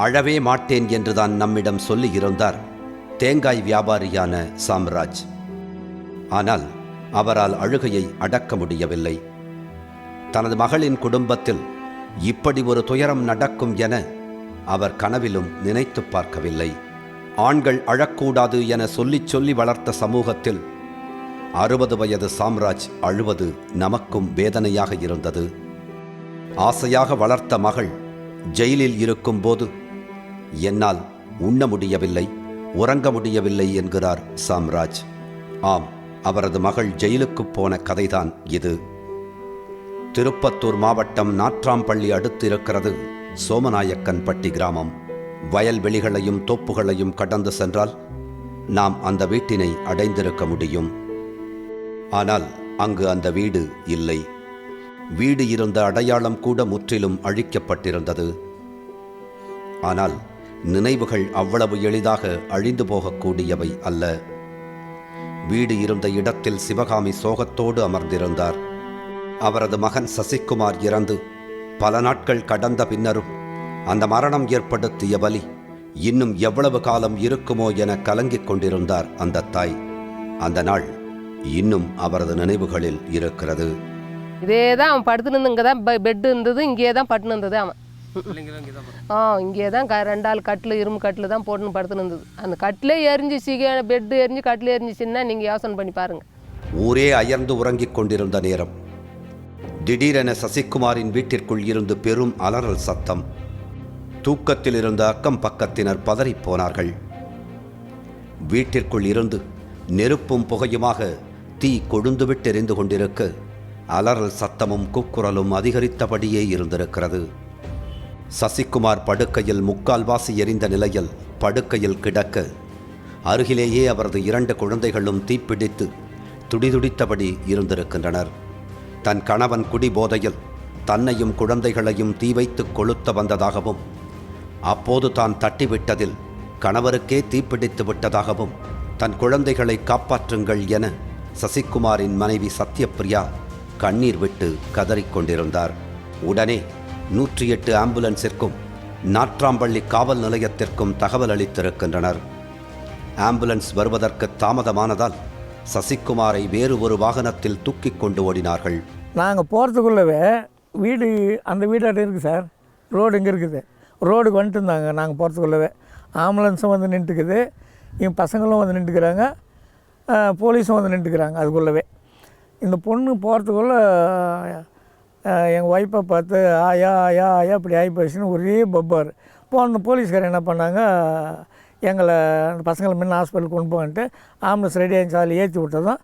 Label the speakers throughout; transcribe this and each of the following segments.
Speaker 1: அழவே மாட்டேன் என்றுதான் நம்மிடம் சொல்லியிருந்தார் தேங்காய் வியாபாரியான சாம்ராஜ். ஆனால் அவரால் அழுகையை அடக்க முடியவில்லை. தனது மகளின் குடும்பத்தில் இப்படி ஒரு துயரம் நடக்கும் என அவர் கனவிலும் நினைத்துப் பார்க்கவில்லை. ஆண்கள் அழக்கூடாது என சொல்லிச் சொல்லி வளர்த்த சமூகத்தில் அறுபது வயது சாம்ராஜ் அழுவது நமக்கும் வேதனையாக இருந்தது. ஆசையாக வளர்த்த மகள் ஜெயிலில் இருக்கும்போது என்னால் உண்ண முடியவில்லை உறங்க முடியவில்லை என்கிறார் சாம்ராஜ். ஆம் அவரது மகள் ஜெயிலுக்குப் போன கதைதான் இது. திருப்பத்தூர் மாவட்டம் நாற்றாம்பள்ளி அடுத்து இருக்கிறது சோமநாயக்கன்பட்டி கிராமம். வயல்வெளிகளையும் தோப்புகளையும் கடந்து சென்றால் நாம் அந்த வீட்டினை அடைந்திருக்க முடியும். ஆனால் அங்கு அந்த வீடு இல்லை. வீடு இருந்த அடையாளம் கூட முற்றிலும் அழிக்கப்பட்டிருந்தது. ஆனால் நினைவுகள் அவ்வளவு எளிதாக அழிந்து போகக்கூடியவை அல்ல. வீடு இருந்த இடத்தில் சிவகாமி சோகத்தோடு அமர்ந்திருந்தார். அவரது மகன் சசிகுமார் இறந்து பல நாட்கள் கடந்த பின்னரும் அந்த மரணம் ஏற்படுத்திய வலி இன்னும் எவ்வளவு காலம் இருக்குமோ என கலங்கிக் கொண்டிருந்தார் அந்த தாய். அந்த நாள் இன்னும் அவரது நினைவுகளில் இருக்கிறது.
Speaker 2: இதே தான் அவன் படுத்துனது இங்கே தான் பெட்டு இருந்தது இங்கேயே தான் பட்டுன்னு இருந்தது அவன். ஆ இங்கே தான் க ரெண்டாள் கட்டில் இரும்பு கட்டில் தான் போட்டுன்னு படுத்துன்னு இருந்தது. அந்த கட்டிலே எரிஞ்சு சீக்க பெட்டு எரிஞ்சு கட்டில் எரிஞ்சிச்சுன்னா நீங்கள் யோசனை பண்ணி பாருங்கள்
Speaker 1: ஊரே அயர்ந்து உறங்கிக் கொண்டிருந்த நேரம். திடீரென சசிகுமாரின் வீட்டிற்குள் இருந்து பெரும் அலறல் சத்தம். தூக்கத்தில் இருந்த அக்கம் பக்கத்தினர் பதறிப் போனார்கள். வீட்டிற்குள் இருந்து நெருப்பும் புகையுமாக தீ கொழுந்துவிட்டு எரிந்து கொண்டிருக்க அலறல் சத்தமும் கூக்குரலும் அதிகரித்தபடியே இருந்திருக்கிறது. சசிகுமார் படுக்கையில் முக்கால்வாசி எரிந்த நிலையில் படுக்கையில் கிடக்க. அருகிலேயே அவரது இரண்டு குழந்தைகளும் தீப்பிடித்து துடிதுடித்தபடி இருந்திருக்கின்றனர். தன் கணவன் குடிபோதையில் தன்னையும் குழந்தைகளையும் தீ வைத்து கொளுத்த வந்ததாகவும் அப்போது தான் தட்டிவிட்டதில் கணவருக்கே தீப்பிடித்து விட்டதாகவும் தன் குழந்தைகளை காப்பாற்றுங்கள் என சசிகுமாரின் மனைவி சத்யபிரியா கண்ணீர் விட்டு கதறிக்கொண்டிருந்தார் உடனே நூற்றி எட்டு ஆம்புலன்ஸிற்கும் நாற்றாம்பள்ளி காவல் நிலையத்திற்கும் தகவல் அளித்திருக்கின்றனர். ஆம்புலன்ஸ் வருவதற்கு தாமதமானதால் சசிகுமாரை வேறு ஒரு வாகனத்தில் தூக்கி கொண்டு ஓடினார்கள்.
Speaker 3: நாங்கள் போகிறதுக்குள்ளவே வீடு அந்த வீடாட்ட இருக்குது சார். ரோடு இங்கே இருக்குது. ரோடுக்கு வந்துட்டு இருந்தாங்க நாங்கள் போகிறதுக்குள்ளவே ஆம்புலன்ஸும் வந்து நின்றுக்குது என் பசங்களும் வந்து நின்றுக்கிறாங்க போலீஸும் வந்து நின்றுக்கிறாங்க அதுக்குள்ளவே. இந்த பொண்ணு போகிறதுக்குள்ளே எங்கள் ஒய்ஃபை பார்த்து ஆயா ஆயா ஆயா இப்படி ஆகி போச்சுன்னு ஒரே பப்பார். போன போலீஸ்காரர் என்ன பண்ணாங்க எங்களை அந்த பசங்களை முன்ன ஹாஸ்பிட்டலுக்கு கொண்டு போகன்ட்டு ஆம்புலன்ஸ் ரெடி ஆகிச்சு அதில் ஏற்றி விட்டதும்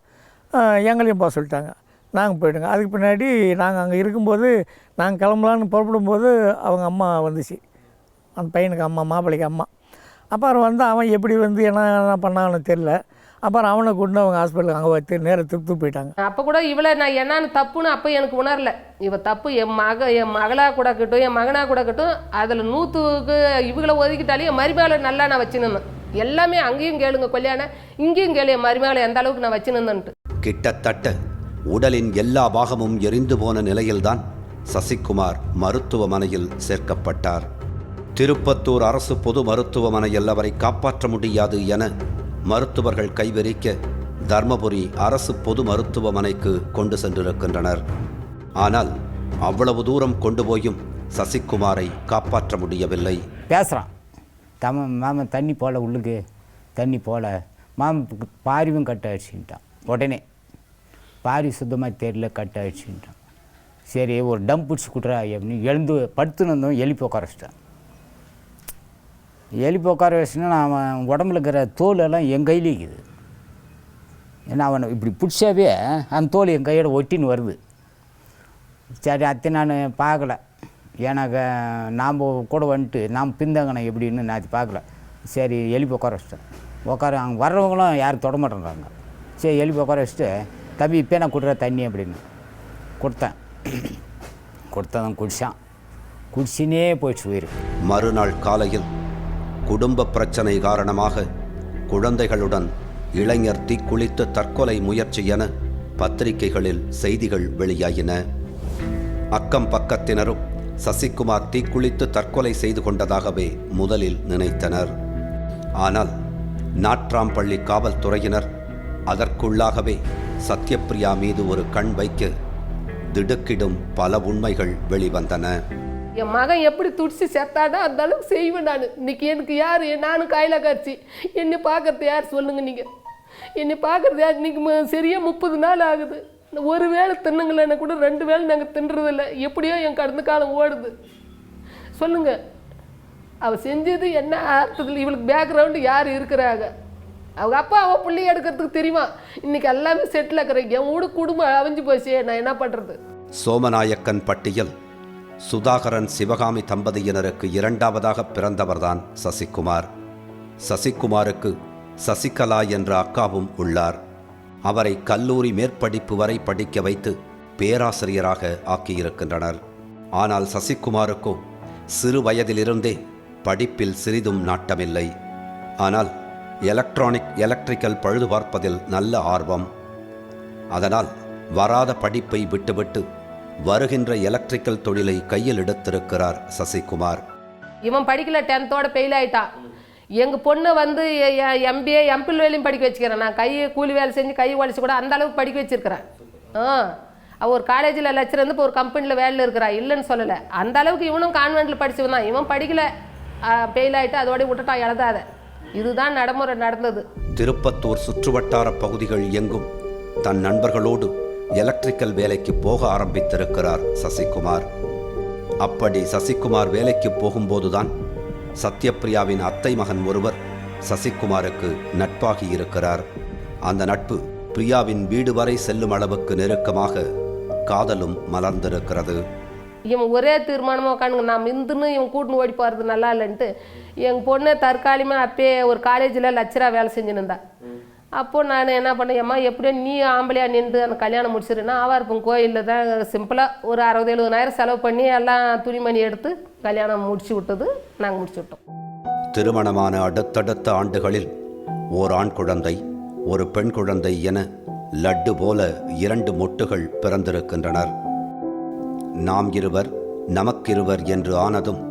Speaker 3: எங்களையும் போக சொல்லிட்டாங்க. நாங்கள் போயிட்டோங்க. அதுக்கு பின்னாடி நாங்கள் அங்கே இருக்கும்போது நாங்கள் கிளம்பலான்னு புறப்படும்போது அவங்க அம்மா வந்துச்சு. அந்த பையனுக்கு அம்மா மாப்பிள்ளைக்கு அம்மா. அப்புறம் வந்து அவன் எப்படி வந்து என்ன என்ன பண்ணான்னு தெரில அப்புறம் அவனை கொண்டு அவங்க ஹாஸ்பிட்டலுக்கு அங்கே வச்சு நேராக திருப்பி போயிட்டாங்க.
Speaker 2: அப்போ கூட இவளை நான் என்னன்னு தப்புன்னு அப்போ எனக்கு உணரல. இவ தப்பு என் மக என் மகளாக கூட இருக்கட்டும் என் மகனாக கூட இருக்கட்டும் அதில் நூற்றுக்கு இவங்களை ஒதுக்கிட்டாலே என் மருமகளை நல்லா நான் வச்சுன்னு எல்லாமே அங்கேயும் கேளுங்க கல்யாணம் இங்கேயும் கேளு என் மருமகளை எந்த அளவுக்கு நான் வச்சுன்னு
Speaker 1: கிட்டத்தட்ட உடலின் எல்லா பாகமும் எரிந்து போன நிலையில்தான் சசிகுமார் மருத்துவமனையில் சேர்க்கப்பட்டார். திருப்பத்தூர் அரசு பொது மருத்துவமனையில் அவரை காப்பாற்ற முடியாது என மருத்துவர்கள் கைவிரிக்க தர்மபுரி அரசு பொது மருத்துவமனைக்கு கொண்டு சென்றிருக்கின்றனர். ஆனால் அவ்வளவு தூரம் கொண்டு போயும் சசிகுமாரை காப்பாற்ற முடியவில்லை.
Speaker 4: பேசுகிறான் தம மாமன் தண்ணி போல உள்ளுக்கு தண்ணி போல. மாமன் பாரிவும் கட்ட அடிச்சுட்டான் உடனே பாரி சுத்தமாக தெரியல கட்ட அடிச்சுட்டான் சரி ஒரு டம் பிடிச்சி கொடுறா அப்படின்னு எழுந்து படுத்துன்னு இருந்தோம் எழுப்பி உட்கார வச்சிட்டான் உட்கார வச்சுன்னா அவன் உடம்புல இருக்கிற தோல் எல்லாம் என் கையில் இருக்குது. ஏன்னா அவனை இப்படி பிடிச்சாவே அந்த தோல் என் கையோட ஒட்டின்னு வருது. சரி அத்தை நான் பார்க்கல. எனக்கு நாம் கூட வந்துட்டு நாம் பின்தங்கணும் எப்படின்னு நான் அது பார்க்கல. சரி எழுப்பி உட்கார வச்சிட்டேன். உட்கார அங்கே வர்றவங்களும் யாரும் தொட மாட்டேன்றாங்க. சரி எழுப்பி உட்கார வச்சுட்டு தம்பி இப்போ நான் கொடுக்குற தண்ணி அப்படின்னு கொடுத்தேன். கொடுத்தவன் குடித்தான் குடிச்சினே போயிடுச்சு உயிர்.
Speaker 1: மறுநாள் காலையில் குடும்ப பிரச்சனை காரணமாக குழந்தைகளுடன் இளைஞர் தீக்குளித்து தற்கொலை முயற்சி என பத்திரிகைகளில் செய்திகள் வெளியாயின. அக்கம் பக்கத்தினரும் சசிகுமார் தீக்குளித்து தற்கொலை செய்து கொண்டதாகவே முதலில் நினைத்தனர். ஆனால் நாட்ராம்பள்ளி காவல்துறையினர் அதற்குள்ளாகவே சத்யபிரியா மீது ஒரு கண் வைக்க திடுக்கிடும் பல உண்மைகள் வெளிவந்தன.
Speaker 2: என் மகன் எப்படி துடிச்சு செத்தாடோ அந்த அளவுக்கு செய்வேன் நான். இன்னைக்கு எனக்கு யார்? நானும் காயில காய்ச்சி என்னை பார்க்கறது யார்? சொல்லுங்க நீங்கள் என்னை பார்க்கறது யார்? இன்னைக்கு சரியா முப்பது நாள் ஆகுது. ஒரு வேளை தின்னுங்களேன்னு கூட ரெண்டு வேளை நாங்கள் தின்றதில்ல. எப்படியோ என் கடந்த காலம் ஓடுது. சொல்லுங்க. அவள் செஞ்சது என்ன அர்த்தத்தில் இவளுக்கு பேக்ரவுண்டு யார் இருக்கிறாங்க? அவங்க அப்பா அவள் பிள்ளைய எடுக்கிறதுக்கு தெரியுமா? இன்னைக்கு எல்லாமே செட்டில் இருக்கிறேன் என் வீடு குடும்பம் அவிஞ்சு போச்சு நான் என்ன பண்ணுறது
Speaker 1: சோமநாயக்கன் பட்டியல். சுதாகரன் சிவகாமி தம்பதியினருக்கு இரண்டாவதாக பிறந்தவர்தான் சசிகுமார். சசிகுமாருக்கு சசிகலா என்ற அக்காவும் உள்ளார். அவரை கல்லூரி மேற்படிப்பு வரை படிக்க வைத்து பேராசிரியராக ஆக்கியிருக்கின்றனர். ஆனால் சசிகுமாருக்கோ சிறு வயதிலிருந்தே படிப்பில் சிறிதும் நாட்டமில்லை. ஆனால் எலக்ட்ரானிக் எலக்ட்ரிக்கல் பழுது பார்ப்பதில் நல்ல ஆர்வம். அதனால் வராத படிப்பை விட்டுவிட்டு வருகின்ற எலக்ட்ரிக்கல் தொழிலை கையில் எடுத்திருக்கிறார் சசிகுமார்.
Speaker 2: இவன் படிக்கல டென்த்தோட ஃபெயில் ஆயிட்டான் எங்கள் பொண்ணை வந்து எம்பிஏ எம்பில் வேலையும் படிக்க வச்சுக்கிறேன். நான் கை கூலி வேலை செஞ்சு கை உழைச்சி கூட அந்த அளவுக்கு படிக்க வச்சிருக்கிறேன். ஆ அவ ஒரு காலேஜில் லெக்சர் வந்து இப்போ ஒரு கம்பெனியில் வேலையில் இருக்கிறா. இல்லைன்னு சொல்லலை. அந்த அளவுக்கு இவனும் கான்வென்ட்டில் படிச்சவன் தான். இவன் படிக்கல. ஃபெயில் ஆகிட்டு அதோட விட்டுட்டான் எழுதாத. இதுதான் நடைமுறை நடந்தது.
Speaker 1: திருப்பத்தூர் சுற்றுவட்டார பகுதிகள் எங்கும் தன் நண்பர்களோடு எலக்ட்ரிக்கல் வேலைக்கு போக ஆரம்பித்திருக்கிறார் சசிகுமார். அப்படி சசிகுமார் வேலைக்கு போகும்போதுதான் சத்யபிரியாவின் அத்தை மகன் ஒருவர் சசிகுமாருக்கு நட்பாகி இருக்கிறார். அந்த நட்பு பிரியாவின் வீடு வரை செல்லும் அளவுக்கு நெருக்கமாக காதலும் மலர்ந்திருக்கிறது.
Speaker 2: இவன் ஒரே தீர்மானமாக உட்காந்துங்க நான் மிந்துன்னு இவன் கூட்டின்னு ஓடி போகிறது நல்லா இல்லைன்ட்டு எங்கள் பொண்ணு தற்காலிகமாக அப்பயே ஒரு காலேஜில் லட்சராக வேலை செஞ்சுன்னு இருந்தா. அப்போது நான் என்ன பண்ணேன் அம்மா எப்படியோ நீ ஆம்பளையா நின்று அந்த கல்யாணம் முடிச்சிருன்னா ஆவார்ப்பன் கோயிலில் தான் சிம்பிளாக ஒரு அறுபது எழுபதாயிரம் செலவு பண்ணி எல்லாம் துணிமணி எடுத்து கல்யாணம் முடிச்சு விட்டது நாங்கள் முடிச்சு விட்டோம்.
Speaker 1: திருமணமான அடுத்தடுத்த ஆண்டுகளில் ஓர் ஆண் குழந்தை ஒரு பெண் குழந்தை என லட்டு போல இரண்டு மொட்டுகள் பிறந்திருக்கின்றனர். நாம் இருவர் நமக்கிருவர் என்று ஆனதும்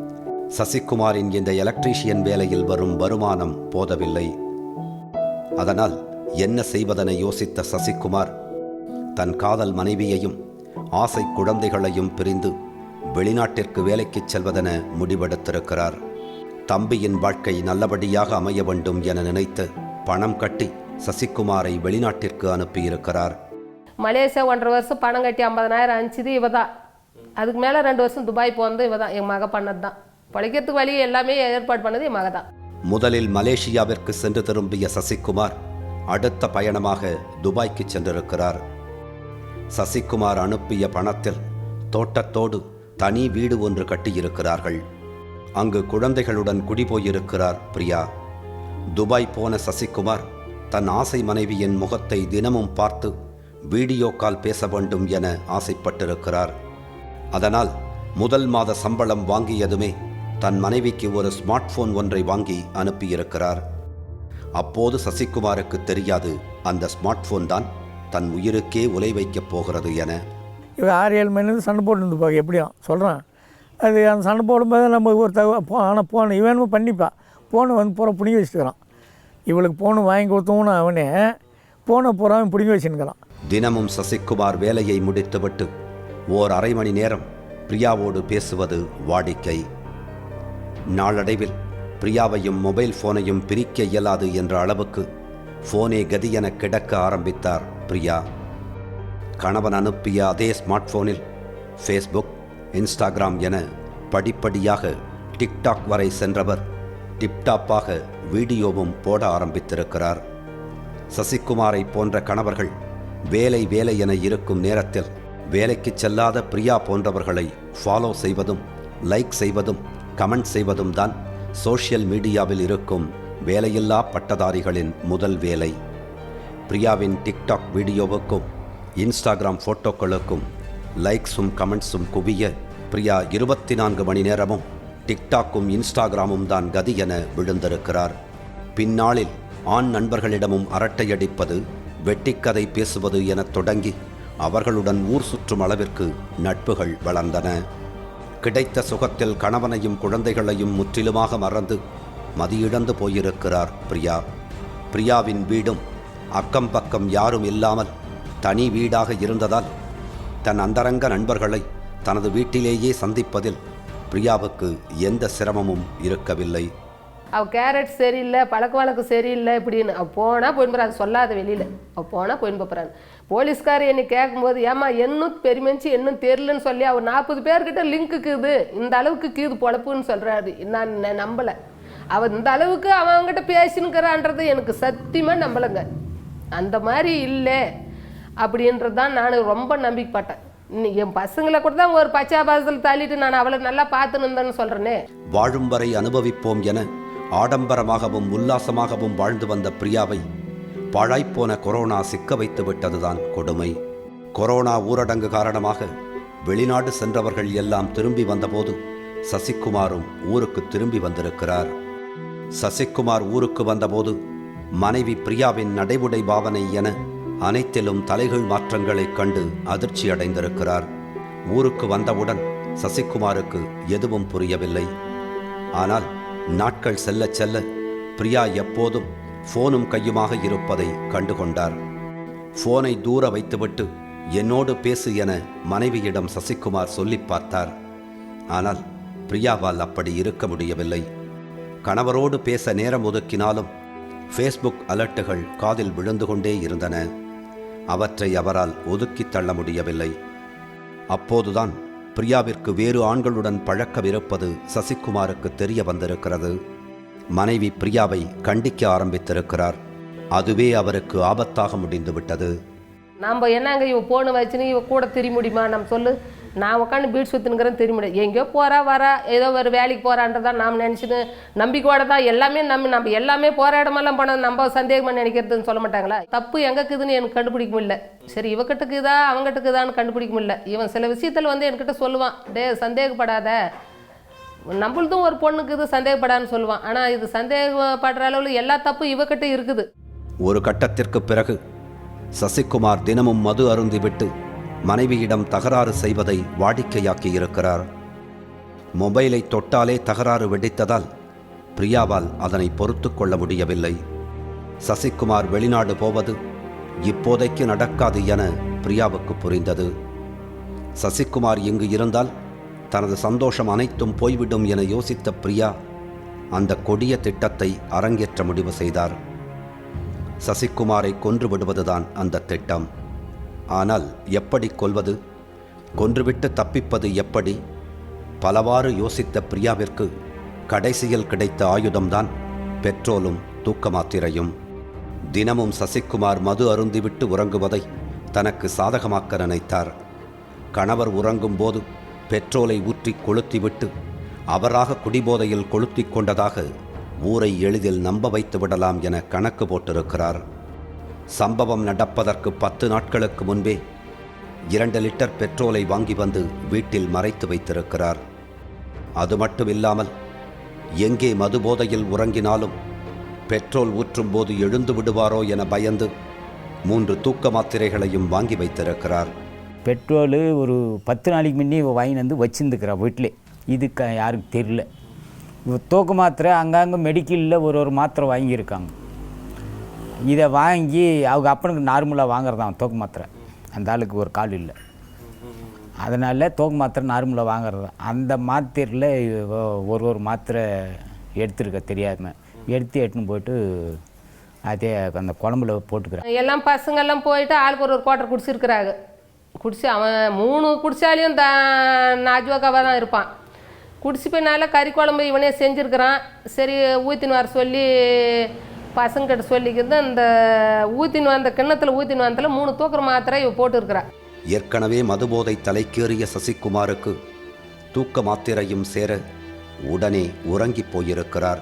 Speaker 1: சசிகுமாரின் இந்த எலக்ட்ரீஷியன் வேலையில் வரும் வருமானம் போதவில்லை. அதனால் என்ன செய்வதென யோசித்த சசிகுமார் தன் காதல் மனைவியையும் ஆசை குழந்தைகளையும் பிரிந்து வெளிநாட்டிற்கு வேலைக்குச் செல்வதென முடிவெடுத்திருக்கிறார். தம்பியின் வாழ்க்கை நல்லபடியாக அமைய வேண்டும் என நினைத்து பணம் கட்டி சசிகுமாரை வெளிநாட்டிற்கு அனுப்பியிருக்கிறார்.
Speaker 2: மலேசியா ஒன்றரை வருஷம் பணம் கட்டி ஐம்பதனாயிரம் அனுப்பிச்சது இவ தான் அதுக்கு மேலே ரெண்டு வருஷம் துபாய் போனது இவ தான் என் மக பண்ணது தான் பிழைக்கிறதுக்கு வழி எல்லாமே ஏற்பாடு பண்ணது என் மக தான்
Speaker 1: முதலில் மலேசியாவிற்கு சென்று திரும்பிய சசிகுமார் அடுத்த பயணமாக துபாய்க்கு சென்றிருக்கிறார். சசிகுமார் அனுப்பிய பணத்தில் தோட்டத்தோடு தனி வீடு ஒன்று கட்டியிருக்கிறார்கள். அங்கு குழந்தைகளுடன் குடிபோயிருக்கிறார் பிரியா. துபாய் போன சசிகுமார் தன் ஆசை மனைவியின் முகத்தை தினமும் பார்த்து வீடியோ கால் பேச வேண்டும் என ஆசைப்பட்டிருக்கிறார். அதனால் முதல் மாத சம்பளம் வாங்கியதுமே தன் மனைவிக்கு ஒரு ஸ்மார்ட் போன் ஒன்றை வாங்கி அனுப்பியிருக்கிறார். அப்போது சசிகுமாருக்கு தெரியாது அந்த ஸ்மார்ட் போன் தான் தன் உயிருக்கே உலை வைக்கப் போகிறது என.
Speaker 3: இவன் ஆறு ஏழு மணி நேரம் சண்டை போட்டு இருந்துப்பாங்க எப்படியும் சொல்கிறான் அது அந்த சண்டை போடும்போது நம்ம ஒரு தகவல் போ ஆனால் போன இவனும் பண்ணிப்பா. போனை வந்து பூரா பிடிங்கி வச்சுக்கிறான். இவளுக்கு போனை வாங்கி கொடுத்தவனு அவனே போனை பூரா பிடிங்கி வச்சுருக்கிறான்
Speaker 1: தினமும் சசிகுமார் வேலையை முடித்துவிட்டு ஓர் அரை மணி நேரம் பிரியாவோடு பேசுவது வாடிக்கை. நாளடைவில் பிரியாவையும் மொபைல் போனையும் பிரிக்க இயலாது என்ற அளவுக்கு போனே கதியென கிடக்க ஆரம்பித்தார் பிரியா. கணவன் அனுப்பிய அதே ஸ்மார்ட் போனில் ஃபேஸ்புக் இன்ஸ்டாகிராம் என படிப்படியாக டிக்டாக் வரை சென்றவர் டிப்டாப்பாக வீடியோவும் போட ஆரம்பித்திருக்கிறார். சசிகுமாரை போன்ற கணவர்கள் வேலை வேலை என இருக்கும் நேரத்தில் வேலைக்கு செல்லாத பிரியா போன்றவர்களை ஃபாலோ செய்வதும் லைக் செய்வதும் கமெண்ட் செய்வதும் தான் சோஷியல் மீடியாவில் இருக்கும் வேலையில்லா பட்டதாரிகளின் முதல் வேலை. பிரியாவின் டிக்டாக் வீடியோவுக்கும் இன்ஸ்டாகிராம் ஃபோட்டோக்களுக்கும் லைக்ஸும் கமெண்ட்ஸும் குவிய பிரியா இருபத்தி நான்கு மணி நேரமும் டிக்டாக்கும் இன்ஸ்டாகிராமும் தான் கதி என விழுந்திருக்கிறார். பின்னாளில் ஆண் நண்பர்களிடமும் அரட்டையடிப்பது வெட்டிக்கதை பேசுவது எனத் தொடங்கி அவர்களுடன் ஊர் சுற்றும் அளவிற்கு நட்புகள் வளர்ந்தன. கிடைத்த சுகத்தில் கணவனையும் குழந்தைகளையும் முற்றிலுமாக மறந்து மதியிழந்து போயிருக்கிறார் பிரியா. பிரியாவின் வீடும் அக்கம் பக்கம் யாரும் இல்லாமல் தனி வீடாக இருந்ததால் தன் அந்தரங்க நண்பர்களை தனது வீட்டிலேயே சந்திப்பதில் பிரியாவுக்கு எந்த சிரமமும் இருக்கவில்லை.
Speaker 2: அவள் கேரட் சரியில்லை பழக்க வழக்கு சரியில்லை இப்படின்னு. அவள் போனால் போயின்னு அது சொல்லாத வெளியில். அவள் போனால் போயின்னு போகிறான் போலீஸ்கார் என்னை கேட்கும்போது ஏம்மா என்னும் பெருமைச்சு என்னும் தெரிலன்னு சொல்லி அவர் நாற்பது பேர்கிட்ட லிங்க்கு இது இந்த அளவுக்கு கீது பொழப்புன்னு சொல்கிறாரு நான் நம்பலை. அவன் இந்த அளவுக்கு அவன் அவங்ககிட்ட பேசினுக்கிறான்றது எனக்கு சத்தியமாக நம்பலைங்க. அந்த மாதிரி இல்லை. அப்படின்றது தான் நான் ரொம்ப நம்பிக்கைப்பட்டேன். என் பசங்களை கூட தான் ஒரு பச்சாபாசத்தில் தள்ளிட்டு நான் அவளை நல்லா பார்த்துன்னு இருந்தேன்னு சொல்கிறேனே
Speaker 1: வாழும் வரை அனுபவிப்போம் என ஆடம்பரமாகவும் உல்லாசமாகவும் வாழ்ந்து வந்த பிரியாவை பாழாய்ப்போன கொரோனா சிக்க வைத்து விட்டதுதான் கொடுமை. கொரோனா ஊரடங்கு காரணமாக வெளிநாடு சென்றவர்கள் எல்லாம் திரும்பி வந்தபோது சசிகுமாரும் ஊருக்கு திரும்பி வந்திருக்கிறார். சசிகுமார் ஊருக்கு வந்தபோது மனைவி பிரியாவின் நடைமுடை பாவனை என அனைத்திலும் தலைகீழ் மாற்றங்களைக் கண்டு அதிர்ச்சி அடைந்திருக்கிறார் ஊருக்கு வந்தவுடன் சசிகுமாருக்கு எதுவும் புரியவில்லை. ஆனால் நாட்கள் செல்லச் செல்ல பிரியா எப்போதும் ஃபோனும் கையுமாக இருப்பதை கண்டுகொண்டார். ஃபோனை தூர வைத்துவிட்டு என்னோடு பேசு என மனைவியிடம் சசிகுமார் சொல்லிப் பார்த்தார். ஆனால் பிரியாவால் அப்படி இருக்க முடியவில்லை. கணவரோடு பேச நேரம் ஒதுக்கினாலும் ஃபேஸ்புக் அலர்ட்டுகள் காதில் விழுந்து கொண்டே இருந்தன. அவற்றை அவரால் ஒதுக்கித் தள்ள முடியவில்லை. அப்போதுதான் பிரியாவிற்கு வேறு ஆண்களுடன் பழக்கவிருப்பது சசிகுமாருக்கு தெரிய வந்திருக்கிறது. மனைவி பிரியாவை கண்டிக்க ஆரம்பித்திருக்கிறார். அதுவே அவருக்கு ஆபத்தாக முடிந்துவிட்டது.
Speaker 2: நம்ம என்னங்க இவ போன வச்சுன்னு இவ கூட திரி முடியுமா நம்ம சொல்லு. நான் உட்காந்து பீட் சுற்றுனுங்கிறேன் தெரிய முடியாது. எங்கேயோ போறா வரா ஏதோ ஒரு வேலைக்கு போகிறான்றதான் நாம் நினச்சின்னு நம்பிக்கையோட தான் எல்லாமே நம்ம நம்ம எல்லாமே போகிற இடமெல்லாம் போனது நம்ம சந்தேகமாக நினைக்கிறதுன்னு சொல்ல மாட்டாங்களா? தப்பு எங்கே இருக்குதுன்னு எனக்கு கண்டுபிடிக்க முடியல சரி இவகிட்ட இருக்குதா அவங்ககிட்ட இருக்குதான்னு கண்டுபிடிக்க முடியல இவன் சில விஷயத்தில் வந்து என்கிட்ட சொல்லுவான் டே சந்தேகப்படாத. நம்மளதும் ஒரு பொண்ணுக்கு இது சந்தேகப்படான்னு சொல்லுவான். ஆனால் இது சந்தேகப்படுற அளவில் எல்லா தப்பும் இவக்கிட்ட இருக்குது.
Speaker 1: ஒரு கட்டத்திற்கு பிறகு சசிகுமார் தினமும் மது அருந்திவிட்டு மனைவியிடம் தகராறு செய்வதை வாடிக்கையாக்கி இருக்கிறார். மொபைலை தொட்டாலே தகராறு வெடித்ததால் பிரியாவால் அதனை பொறுத்து கொள்ள முடியவில்லை. சசிகுமார் வெளிநாடு போவது இப்போதைக்கு நடக்காது என பிரியாவுக்கு புரிந்தது. சசிகுமார் இங்கு இருந்தால் தனது சந்தோஷம் அனைத்தும் போய்விடும் என யோசித்த பிரியா அந்த கொடிய திட்டத்தை அரங்கேற்ற முடிவு செய்தார். சசிகுமாரை கொன்று விடுவதுதான் அந்த திட்டம். ஆனால் எப்படி கொல்வது? கொன்றுவிட்டு தப்பிப்பது எப்படி? பலவாறு யோசித்த பிரியாவிற்கு கடைசியில் கிடைத்த ஆயுதம்தான் பெட்ரோலும் தூக்க மாத்திரையும் தினமும் சசிகுமார் மது அருந்திவிட்டு உறங்குவதை தனக்கு சாதகமாக்க நினைத்தார். கணவர் உறங்கும்போது பெட்ரோலை ஊற்றி கொளுத்திவிட்டு அவராக குடிபோதையில் கொளுத்தி கொண்டதாக ஊரை எளிதில் நம்ப வைத்து விடலாம் என கணக்கு போட்டிருக்கிறார். சம்பவம் நடப்பதற்கு பத்து நாட்களுக்கு முன்பே இரண்டு லிட்டர் பெட்ரோலை வாங்கி வந்து வீட்டில் மறைத்து வைத்திருக்கிறார். அது மட்டும் இல்லாமல் எங்கே மதுபோதையில் உறங்கினாலும் பெட்ரோல் ஊற்றும் போது எழுந்து விடுவாரோ என பயந்து மூன்று தூக்க மாத்திரைகளையும் வாங்கி வைத்திருக்கிறார்.
Speaker 4: பெட்ரோலு ஒரு பத்து நாளைக்கு முன்னே வாங்கினு வாங்கி வந்து வச்சுருந்துக்கிறார் வீட்டிலே. இதுக்கு யாருக்கு தெரியல. தூக்க மாத்திரை அங்கங்கே மெடிக்கலில் ஒரு ஒரு மாத்திரை வாங்கியிருக்காங்க. இதை வாங்கி அவங்க அப்பனுக்கு நார்மலாக வாங்குறதான் தோக்கு மாத்திரை. அந்த ஆளுக்கு ஒரு கால் இல்லை. அதனால் தோக்கு மாத்திரை நார்மலாக வாங்குறது. அந்த மாத்திரையில் ஒரு ஒரு மாத்திரை எடுத்துருக்க தெரியாமல் எடுத்து எடுத்துன்னு போயிட்டு அதே அந்த குழம்புல போட்டுக்கிறேன்.
Speaker 2: எல்லாம் பசங்கள்லாம் போயிட்டு ஆளுக்கு ஒரு ஒரு குவாட்டர் குடிச்சிருக்கிறாங்க. குடிச்சு அவன் மூணு குடிச்சாலையும் த நாஜுவாக்காவாக தான் இருப்பான். குடிச்சு போயினால கறி குழம்பு இவனே செஞ்சுருக்கிறான். சரி ஊற்றின்னு வர சொல்லி பசங்கிட்ட சொல்லிக்கிறது அந்த ஊத்தின் வந்த கிண்ணத்தில் ஊத்தின் வந்ததில் மூணு தூக்குற மாத்திரை இவ போட்டுருக்குறா.
Speaker 1: ஏற்கனவே மதுபோதை தலைக்கேறிய சசிகுமாருக்கு தூக்க மாத்திரையும் சேர உடனே உறங்கிப் போயிருக்கிறார்.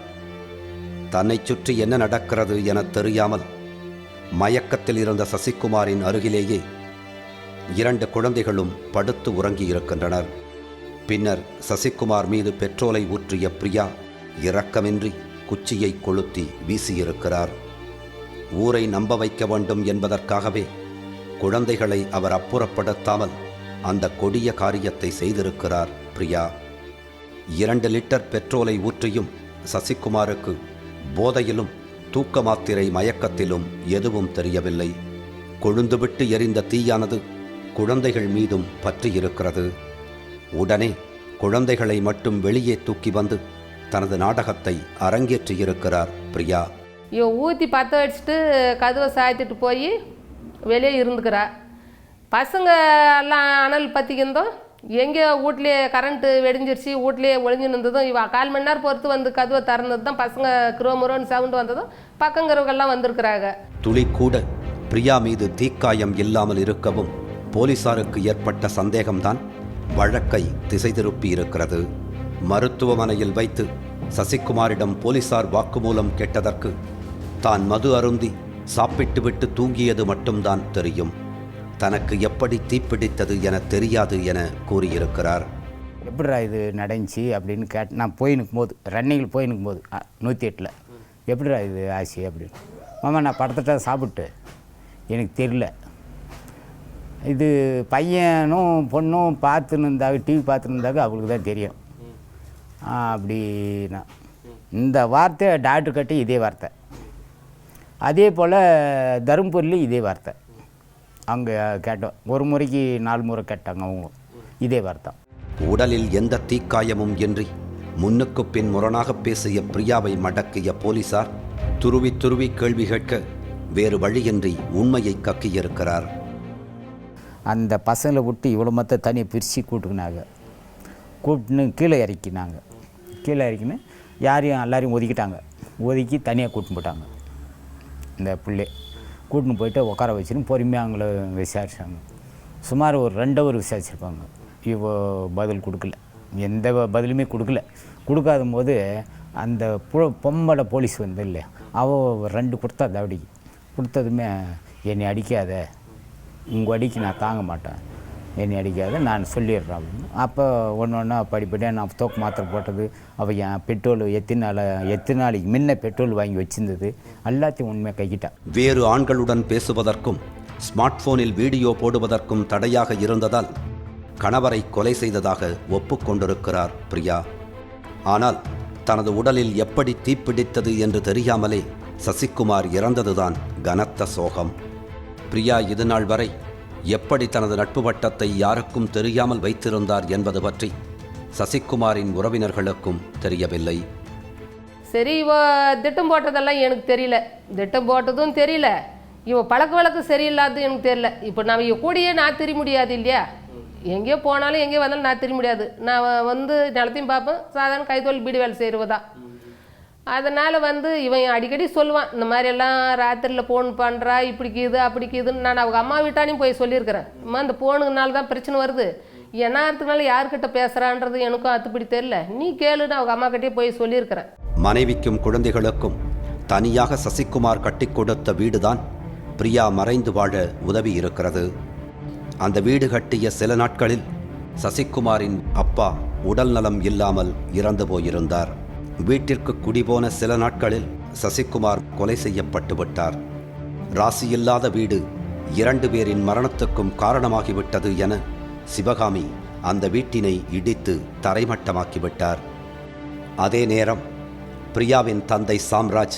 Speaker 1: தன்னைச் சுற்றி என்ன நடக்கிறது என தெரியாமல் மயக்கத்தில் இருந்த சசிகுமாரின் அருகிலேயே இரண்டு குழந்தைகளும் படுத்து உறங்கியிருக்கின்றனர். பின்னர் சசிகுமார் மீது பெட்ரோலை ஊற்றிய பிரியா இரக்கமின்றி குச்சியை கொளுத்தி வீசியிருக்கிறார். ஊரை நம்ப வைக்க வேண்டும் என்பதற்காகவே குழந்தைகளை அவர் அப்புறப்படுத்தாமல் அந்த கொடிய காரியத்தை செய்திருக்கிறார் பிரியா. இரண்டு லிட்டர் பெட்ரோலை ஊற்றியும் சசிகுமாருக்கு போதையிலும் தூக்க மாத்திரை மயக்கத்திலும் எதுவும் தெரியவில்லை. கொழுந்துவிட்டு எரிந்த தீயானது குழந்தைகள் மீதும் பற்றியிருக்கிறது. உடனே குழந்தைகளை மட்டும் வெளியே தூக்கி வந்து தனது நாடகத்தை அரங்கேற்றியிருக்கிறார் பிரியா.
Speaker 2: இவ ஊற்றி பற்ற வச்சுட்டு கதவை சாய்த்திட்டு போய் வெளியே இருந்துக்கிறா. பசங்க எல்லாம் அனல் பற்றிக்கிருந்தோம் எங்கே வீட்லேயே கரண்ட்டு வெடிஞ்சிருச்சு வீட்லேயே ஒளிஞ்சு நின்றதும் இவ கால் மணி நேரம் பொறுத்து வந்து கதவை திறந்தது தான் பசங்க குரோமுரோன்னு சவுண்டு வந்ததும் பக்கங்கிறவங்கெல்லாம் வந்திருக்கிறாங்க.
Speaker 1: துளி கூட பிரியா மீது தீக்காயம் இல்லாமல் இருக்கவும் போலீசாருக்கு ஏற்பட்ட சந்தேகம்தான் வழக்கை திசை திருப்பி இருக்கிறது. மருத்துவமனையில் வைத்து சசிகுமாரிடம் போலீசார் வாக்குமூலம் கேட்டதற்கு தான் மது அருந்தி சாப்பிட்டுவிட்டு தூங்கியது மட்டும்தான் தெரியும். தனக்கு எப்படி தீப்பிடித்தது என தெரியாது என கூறியிருக்கிறார்.
Speaker 4: எப்படிடா இது நடந்துச்சு அப்படின்னு கேட்டு நான் போய் போது ரன்னிங்கில் போய் போது நூற்றி எட்டில் எப்படிடா இது ஆச்சு அப்படின்னு. மாமா நான் படத்திட்ட சாப்பிட்டு எனக்கு தெரியல. இது பையனும் பொண்ணும் பார்த்துன்னு இருந்தாங்க டிவி பார்த்துன்னு இருந்தாங்க அவங்களுக்கு தான் தெரியும். அப்படின்னா. இந்த வார்த்தை டாக்டர் கட்டி இதே வார்த்தை. அதே போல் தருமபுரிலையும் இதே வார்த்தை. அங்கே கேட்டோம். ஒரு முறைக்கு நாலு முறை கேட்டாங்க அவங்க. இதே வார்த்தை.
Speaker 1: உடலில் எந்த தீக்காயமும் இன்றி முன்னுக்கு பின் முரணாக பேசிய பிரியாவை மடக்கிய போலீசார் துருவி துருவி கேள்வி கேட்க வேறு வழியின்றி உண்மையை கக்கியிருக்கிறார்.
Speaker 4: அந்த பசங்களை விட்டு இவ்வளோ மொத்த தனியாக பிரித்து கூட்டுக்கினாங்க கூப்பிட்டுன்னு கீழே இறக்கினாங்க. கீழே இறக்கின்னு யாரையும் எல்லாரையும் ஒதுக்கிட்டாங்க. ஒதுக்கி தனியாக கூட்டின்னு போட்டாங்க இந்த பிள்ளை கூட்டின்னு போயிட்டு உட்கார வச்சுன்னு பொறுமையாக அவங்கள விசாரிச்சாங்க. சுமார் ஒரு ரெண்டு ஹவர் விசாரிச்சிருப்பாங்க. இவ பதில் கொடுக்கல. எந்த பதிலுமே கொடுக்கல. கொடுக்காத போது அந்த பு பொம்பளை போலீஸ் வந்து இல்லை அவள் ரெண்டு கொடுத்தா தவடிக்கு கொடுத்ததுமே என்னை அடிக்காத. உங்கள் அடிக்கு நான் தாங்க மாட்டேன். என்னை அடிக்காத நான் சொல்லிடுறேன் அப்படின்னு. அப்போ ஒன்று ஒன்றா படிப்படியாக நான் தோக்கு மாத்திரை போட்டது அவள் என் பெட்ரோல் எத்தனை நாள் எத்தனை நாளைக்கு முன்ன பெட்ரோல் வாங்கி வச்சிருந்தது எல்லாத்தையும் உண்மையை கைக்கிட்டேன்.
Speaker 1: வேறு ஆண்களுடன் பேசுவதற்கும் ஸ்மார்ட் போனில் வீடியோ போடுவதற்கும் தடையாக இருந்ததால் கணவரை கொலை செய்ததாக ஒப்புக்கொண்டிருக்கிறார் பிரியா. ஆனால் தனது உடலில் எப்படி தீப்பிடித்தது என்று தெரியாமலே சசிகுமார் இறந்ததுதான் கனத்த சோகம். பிரியா இதுநாள் வரை எப்படி தனது நட்பு வட்டத்தை யாருக்கும் தெரியாமல் வைத்திருந்தார் என்பது பற்றி சசிகுமாரின் உறவினர்களுக்கும் தெரியவில்லை.
Speaker 2: சரி இவ திட்டம் போட்டதெல்லாம் எனக்கு தெரியல. திட்டம் போட்டதும் தெரியல. இவ பழக்க வழக்கு சரியில்லாதது எனக்கு தெரியல. இப்போ நான் இவ கூடயே நான் தெரிய முடியாது இல்லையா? எங்கேயோ போனாலும் எங்கேயோ வந்தாலும் நான் தெரிய முடியாது. நான் வந்து நிலத்தையும் பார்ப்பேன். சாதாரண கைத்தொழில் பீடி வேலை செய்கிறவ அதனால் வந்து இவன் அடிக்கடி சொல்லுவான் இந்த மாதிரி எல்லாம் ராத்திரியில் ஃபோன் பண்ணுறா இப்படிக்குது அப்படிக்குதுன்னு நான் அவங்க அம்மா வீட்டானையும் போய் சொல்லியிருக்கிறேன். அம்மா அந்த ஃபோனுனால தான் பிரச்சனை வருது. என்னாத்துக்குனால யார்கிட்ட பேசுகிறான்றது எனக்கும் அத்துப்படி தெரியல. நீ கேளுன்னு அவங்க அம்மா கிட்டே போய் சொல்லியிருக்கிறேன்.
Speaker 1: மனைவிக்கும் குழந்தைகளுக்கும் தனியாக சசிகுமார் கட்டிக் கொடுத்த வீடுதான் பிரியா மறைந்து வாழ உதவி இருக்கிறது. அந்த வீடு கட்டிய சில நாட்களில் சசிகுமாரின் அப்பா உடல் நலம் இல்லாமல் இறந்து போயிருந்தார். வீட்டிற்கு குடிபோன சில நாட்களில் சசிகுமார் கொலை செய்யப்பட்டு விட்டார். ராசியில்லாத வீடு இரண்டு பேரின் மரணத்துக்கும் காரணமாகிவிட்டது என சிவகாமி அந்த வீட்டினை இடித்து தரைமட்டமாக்கிவிட்டார். அதே நேரம் பிரியாவின் தந்தை சாம்ராஜ்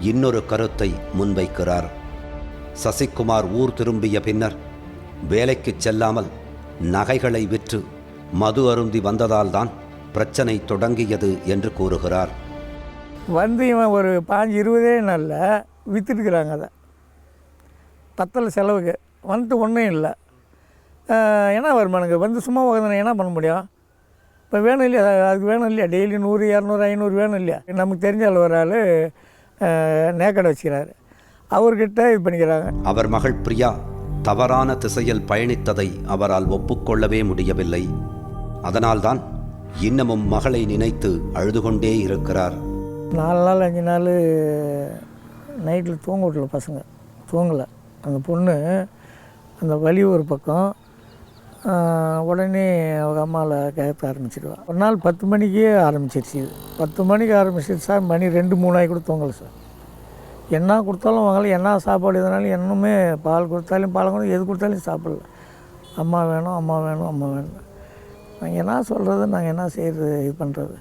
Speaker 1: இன்னொரு கருத்தை முன்வைக்கிறார். சசிகுமார் ஊர் திரும்பிய பின்னர் வேலைக்குச் செல்லாமல் நகைகளை விற்று மது அருந்தி வந்ததால்தான் பிரச்சனை தொடங்கியது என்று கூறுகிறார்.
Speaker 3: வந்து இவன் ஒரு பாஞ்சு இருபதே நாளில் விற்றுட்டுக்கிறாங்க அதை. பத்தலை செலவுக்கு. வந்துட்டு ஒன்றும் இல்லை. என்ன வருமானங்க? வந்து சும்மா உட்காந்து என்ன பண்ண முடியும்? இப்போ வேணும் இல்லையா? அதுக்கு வேணும் இல்லையா? டெய்லி நூறு இரநூறு ஐநூறு வேணும் இல்லையா? நமக்கு தெரிஞ்ச ஆள் ஒரு ஆள் நேக்கடை வச்சுக்கிறாரு. அவர்கிட்ட இது பண்ணிக்கிறாங்க.
Speaker 1: அவர் மகள் பிரியா தவறான திசையில் பயணித்ததை அவரால் ஒப்புக்கொள்ளவே முடியவில்லை. அதனால்தான் இன்னமும் மகளை நினைத்து அழுது கொண்டே இருக்கிறார்.
Speaker 3: நாலு நாள் அஞ்சு நாள் நைட்டில் தூங்க விடல பசங்க. தூங்கலை. அந்த பொண்ணு அந்த வலி ஒரு பக்கம் உடனே அவங்க அம்மாவில் கேட்க ஆரம்பிச்சிடுவாள் ஒரு நாள் பத்து மணிக்கே ஆரம்பிச்சிருச்சு இது. பத்து மணிக்கு ஆரம்பிச்சிருச்சு சார் மணி ரெண்டு மூணாயி கூட தூங்கலை சார். என்ன கொடுத்தாலும் வாங்கல என்ன சாப்பாடு எதுனாலும் என்னமே பால் கொடுத்தாலும் பால் கொடுத்தாலும் எது கொடுத்தாலும் சாப்பிடல. அம்மா வேணும் அம்மா வேணும் அம்மா வேணும். நாங்கள் என்ன சொல்கிறது நாங்கள் என்ன செய்கிறது இது பண்ணுறது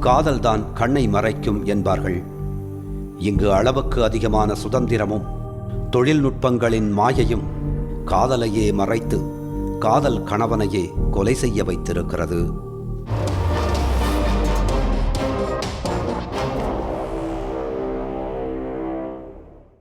Speaker 1: காதல்தான் கண்ணை மறைக்கும் என்பார்கள். இங்கு அளவுக்கு அதிகமான சுதந்திரமும் தொழில்நுட்பங்களின் மாயையும் காதலையே மறைத்து காதல் கணவனையே கொலை செய்ய வைத்திருக்கிறது.